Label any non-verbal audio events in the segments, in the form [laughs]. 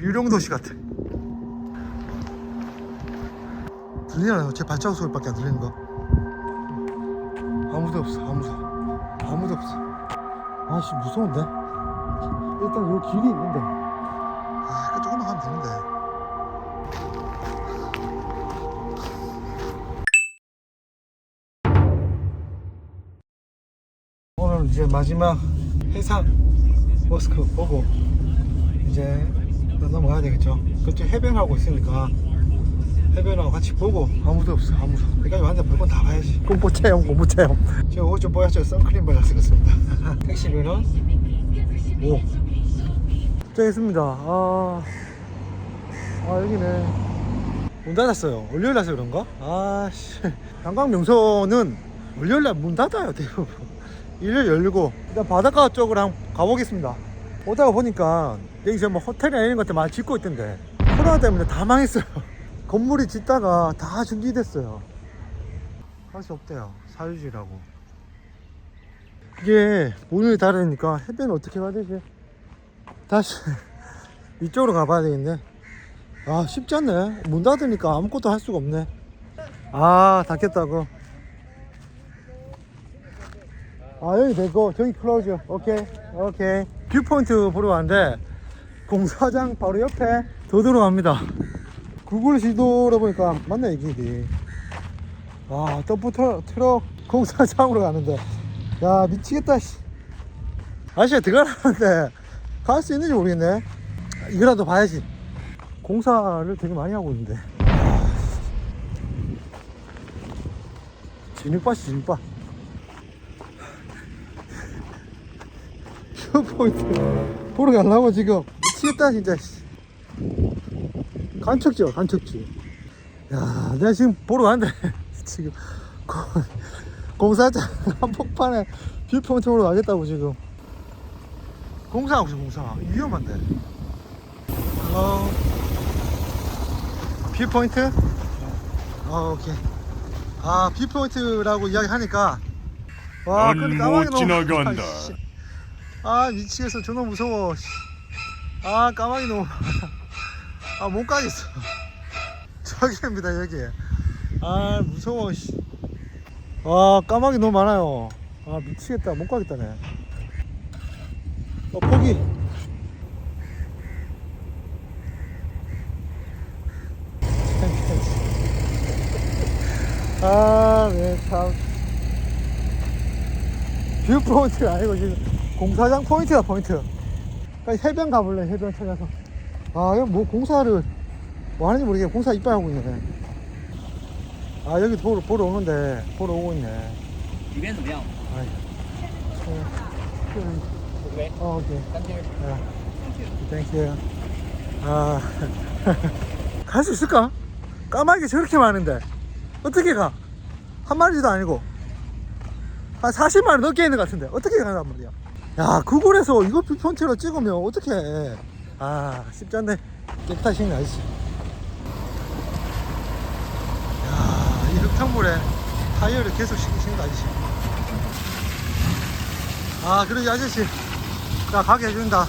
유령도시 같아. 들리나요? 제 발자국 소리밖에 안 들리는 거? 아무도 없어 아무도. 아무도 없어. 아씨 무서운데? 일단 여기 길이 있는데. 아 이거 조금만 가면 되는데. 오늘 이제 마지막 해상 머스크 보고 이제 넘어가야 되겠죠. 그쪽 해변하고 있으니까 해변하고 같이 보고 아무도 없어 아무도. 여기까지 왔는데 볼건다 봐야지. 공포 체험 공포 체험. 제가 옷좀 보였죠 선크림 발랐습니다. 택시비는 5 도착했습니다. 아, 아 여기네 문 닫았어요. 월요일이라서 그런가? 아씨. 관광 명소는 월요일 날 문 닫아요 대부분. [laughs] 일요일 열리고. 일단 바닷가 쪽으로 한번 가보겠습니다 오다가 보니까 여기 지금 뭐 호텔이나 이런 것들 많이 짓고 있던데 코로나 때문에 다 망했어요. [laughs] 건물이 짓다가 다 중지됐어요. 할 수 없대요. 사유지라고. 이게 문이 닫으니까 해변 어떻게 가야 되지? 다시 [laughs] 이쪽으로 가봐야 되겠네. 아 쉽지 않네. 문 닫으니까 아무것도 할 수가 없네. 아 닫겠다고. 아 여기 되고 저기 클로즈 오케이. 오케이 뷰포인트 보러 왔는데 공사장 바로 옆에 더 들어 갑니다. 구글 지도로 보니까 맞네 이 길이. 와 덤프 트럭, 트럭 공사장으로 가는데. 야 미치겠다 씨. 아저씨가 들어가라는데 갈 수 있는지 모르겠네. 이거라도 봐야지. 공사를 되게 많이 하고 있는데. 아, 진흙밭이 진흙밭 포인트. 보러 가려고 지금 미치겠다 진짜. 씨. 간척지야 간척지. 야 내가 지금 보러 가는데 [laughs] 지금 고- 공사장 [laughs] 한복판에 뷰포인트로 가겠다고 지금. 공사하고 있어 공사. 위험한데. 어. 뷰포인트? 어 오케이. 아 뷰포인트라고 이야기하니까. 와못 까마귀 너무- 지나간다. 아 미치겠어 존나 무서워. 씨. 아 까마귀 너무 아. 못 가겠어. [laughs] 저기입니다 여기. 아 무서워 씨. 와 까마귀 너무 많아요. 아 미치겠다. 못 가겠다네. 어 거기. [laughs] 아네참 뷰 포인트가 아니고 지금 공사장 포인트야 포인트 그러니까 해변 가볼래 해변 찾아서 아 이거 뭐 공사를 뭐 하는지 모르겠네 공사 이빨 하고 있네 아 여기 보러, 보러 오는데 보러 오고 있네 里面怎么样？ 아이 어, 그, 对， 어 오케이 干爹。 땡큐 아 갈 수 있을까? 까마귀 저렇게 많은데 어떻게 가? 한 마리도 아니고 한 40마리 넘게 있는 것 같은데 어떻게 가란 말이야 야 구글에서 이거 뷰폰트로 찍으면 어떻게 해? 아 쉽지 않네. 깨끗하신 아저씨 야이 흙탕물에 타이어를 계속 시키시는 거 아저씨 아 그러지 아저씨. 자 가게 해준다.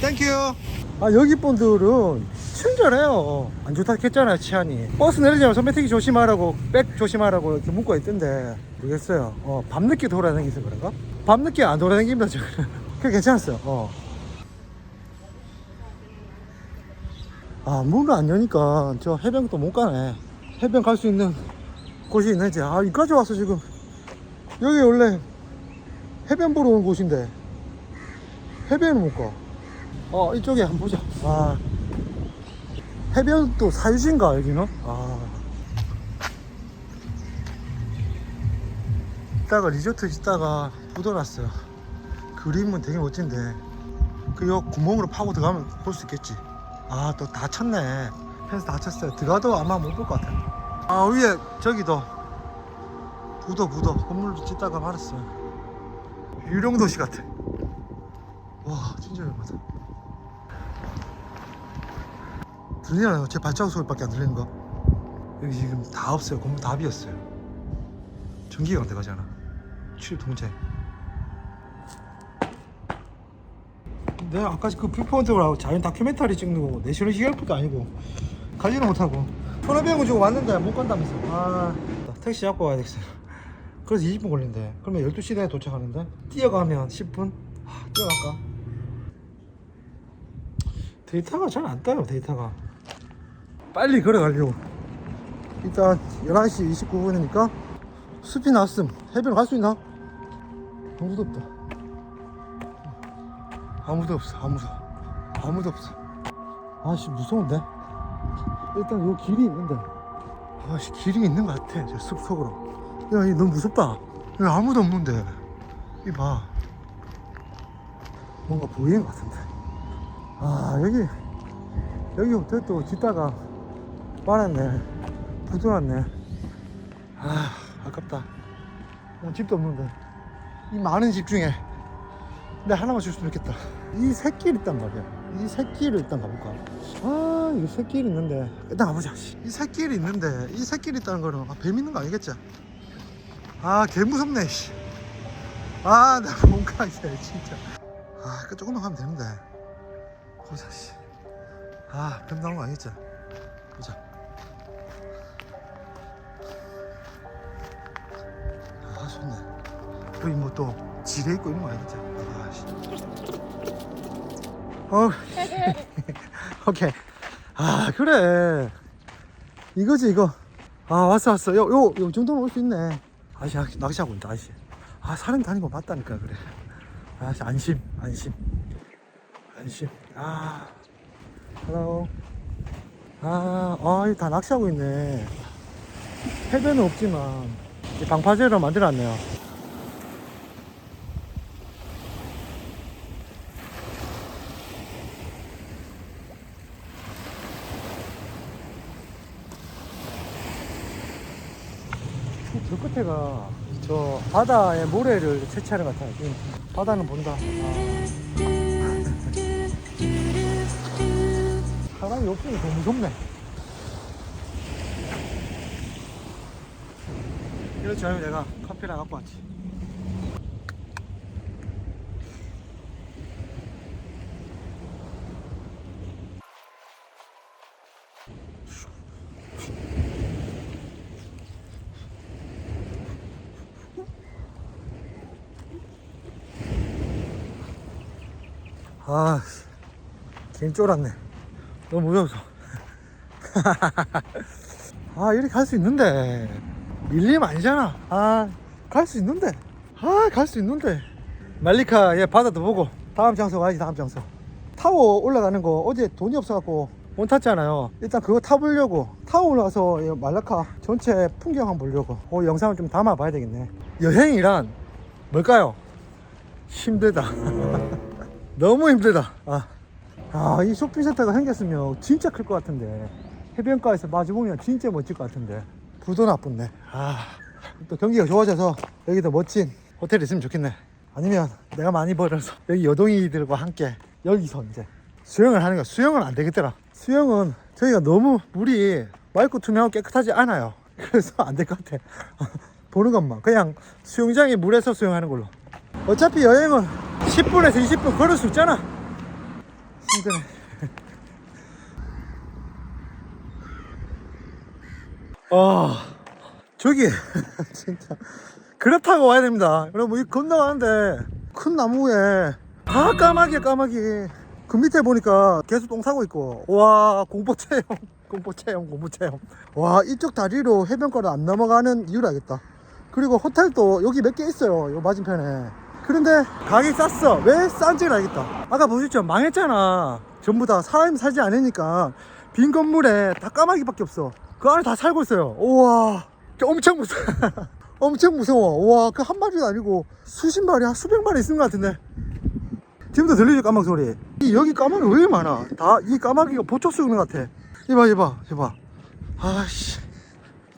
땡큐 아 여기 분들은 친절해요. 안 좋다 했잖아요 치안이. 버스 내리자면 선배택이 조심하라고 백 조심하라고 이렇게 문구가 있던데. 모르겠어요. 어, 밤늦게 돌아다니서 그런가? 밤늦게 안 돌아다닙니다 저는. [laughs] 그게 괜찮았어요 어. 아 문을 안 여니까 저 해변도 못 가네. 해변 갈 수 있는 곳이 있는지 아 여기까지 와서 지금. 여기 원래 해변 보러 온 곳인데. 해변은 못 가. 어 이쪽에 한번 보자. 아 해변도 사유지인가 여기는? 아 이따가 리조트 짓다가 묻어놨어요. 그림은 되게 멋진데 그요 구멍으로 파고 들어가면 볼 수 있겠지. 아또 닫혔네. 펜스 닫혔어요. 들어가도 아마 못 볼 것 같아요. 아 위에 저기도 부도 부도 건물도 짓다가 말았어요. 유령도시 같아. 와 진짜 위험하다. 들리나요? 제 발자국 소리밖에 안 들리는 거? 여기 지금 다 없어요. 건물 다 비었어요. 전기가 안 돼가잖아. 출입 통제. 내가 아까 그 뷰포인트라고 자연 다큐멘터리 찍는 거고 내셔널 지오그래픽도 아니고 가지는 못하고 손해배운 주고 왔는데 못 간다면서 아 택시 잡고 와야 되겠어요 그래서 20분 걸린대 그러면 12시 내에 도착하는데 뛰어가면 10분? 아, 뛰어갈까? 데이터가 잘 안 떠요 데이터가 빨리 걸어가려고. 일단 11시 29분이니까 숲이 났음. 해변 갈 수 있나? 아무도 없다. 아무도 없어 아무도. 아무도 없어. 아씨 무서운데? 일단 요 길이 있는데. 아씨 길이 있는 것 같아 저 숲 속으로. 야이 너무 무섭다. 야 아무도 없는데. 이봐. 뭔가 보이는 것 같은데. 아 여기 여기 호텔 또 짓다가 말았네 부도났네 아 아깝다 난 집도 없는데 이 많은 집 중에 내 하나만 줬으면 좋겠다 이 새길 있단 말이야 이 새길을 일단 가볼까 아이 새길 있는데 일단 가보자 씨. 이 새길이 있는데 이 새길 있다는 거는 아, 뱀 있는 거 아니겠지 아개 무섭네 씨. 아나 뭔가 이제 진짜 아, 그 조금만 가면 되는데. 보자, 씨. 아, 뱀 나온 거 아니겠지? 보자. 여기 뭐또 지뢰 있고 이런 거 아니겠지? 아, 씨. 어, [laughs] 오케이. 아, 그래. 이거지, 이거. 아, 왔어, 왔어. 요, 요, 요 정도는 올 수 있네. 낚시- 낚시하고 있다, 아저씨. 아, 사람 다니는 거 맞다니까, 그래. 아, 안심, 안심, 안심. 아, 헬로. 아, 아, 이다 낚시하고 있네. 해변은 없지만 이 방파제로 만들어놨네요. 저 끝에가 저 바다의 모래를 채취하는 것 같아요. 지금 바다는 본다. 아. 사람이 없으니 더 무섭네. 이렇지 않으면 내가 커피랑 갖고 왔지. 아, 괜히 쫄았네. 너무 무서워서. [laughs] 아, 이렇게 갈 수 있는데. 밀림 아니잖아. 아, 갈 수 있는데. 아, 갈 수 있는데. 말리카, 예, 바다도 보고. 다음 장소 가야지, 다음 장소. 타워 올라가는 거 어제 돈이 없어갖고 못 탔잖아요. 일단 그거 타보려고. 타워 올라가서 이 말라카 전체 풍경 한번 보려고. 어, 영상을 좀 담아봐야 되겠네. 여행이란 뭘까요? 힘들다. [laughs] 너무 힘들다. 아, 아, 이 쇼핑센터가 생겼으면 진짜 클 것 같은데. 해변가에서 마주보면 진짜 멋질 것 같은데. 부도 나쁜데. 아, 또 경기가 좋아져서 여기도 멋진 호텔이 있으면 좋겠네. 아니면 내가 많이 벌어서 여기 여동이들과 함께 여기서 이제 수영을 하는 거. 수영은 안 되겠더라. 수영은 저희가 너무 물이 맑고 투명하고 깨끗하지 않아요. 그래서 안 될 것 같아. [laughs] 보는 것만. 그냥 수영장에 물에서 수영하는 걸로. 어차피 여행은 10분에서 20분 걸을 수 있잖아. 아, [laughs] 저기, [laughs] 진짜. 그렇다고 와야 됩니다. 여러분, 이 건너가는데, 큰 나무에, 다 까마귀야, 까마귀. 그 밑에 보니까 계속 똥 싸고 있고, 와, 공포 체험. [laughs] 공포 체험, 공포 체험. 와, 이쪽 다리로 해변가를 안 넘어가는 이유를 알겠다. 그리고 호텔도 여기 몇 개 있어요. 요 맞은편에. 그런데 가격이 쌌어. 왜 싼지를 알겠다. 아까 보셨죠? 망했잖아. 전부 다 사람이 살지 않으니까 빈 건물에 다 까마귀밖에 없어. 그 안에 다 살고 있어요. 우와. 엄청 무서워. [laughs] 엄청 무서워. 우와. 그 한 마리도 아니고 수십 마리, 한 수백 마리 있는 것 같은데. 지금도 들리죠? 까마귀 소리. 이 여기 까마귀 왜 많아? 다 이 까마귀가 보초 쓰는 것 같아. 이봐, 이봐, 이봐. 아씨.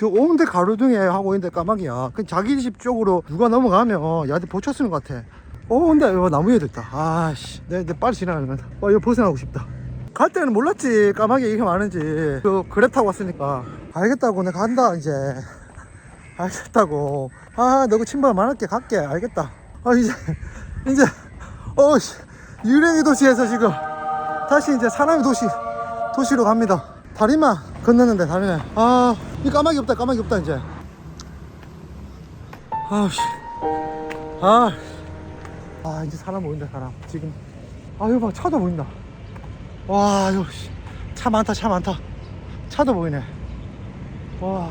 저 온데 가로등에 하고 있는데 까마귀야. 그 자기 집 쪽으로 누가 넘어가면 얘한테 보초 쓰는 것 같아. 어, 근데 이거 나무 위에 됐다. 아씨. 내, 내 빨리 지나가면. 와, 이거 벗어나고 싶다. 갈 때는 몰랐지. 까마귀 이렇게 많은지. 그, 그래 타고 왔으니까. 알겠다고. 내가 간다, 이제. 알겠다고. 아, 너그 친구가 많을게. 갈게. 알겠다. 아, 이제, 이제, 어, 씨. 유령의 도시에서 지금 다시 이제 사람의 도시 도시로 갑니다 다리만 건너는데 다리네 아이 까마귀 없다 까마귀 없다 이제. 아우씨. 아, 아 이제 사람 보인다 사람. 지금. 아 여기 봐 차도 보인다. 와 여기 차 많다 차 많다. 차도 보이네. 와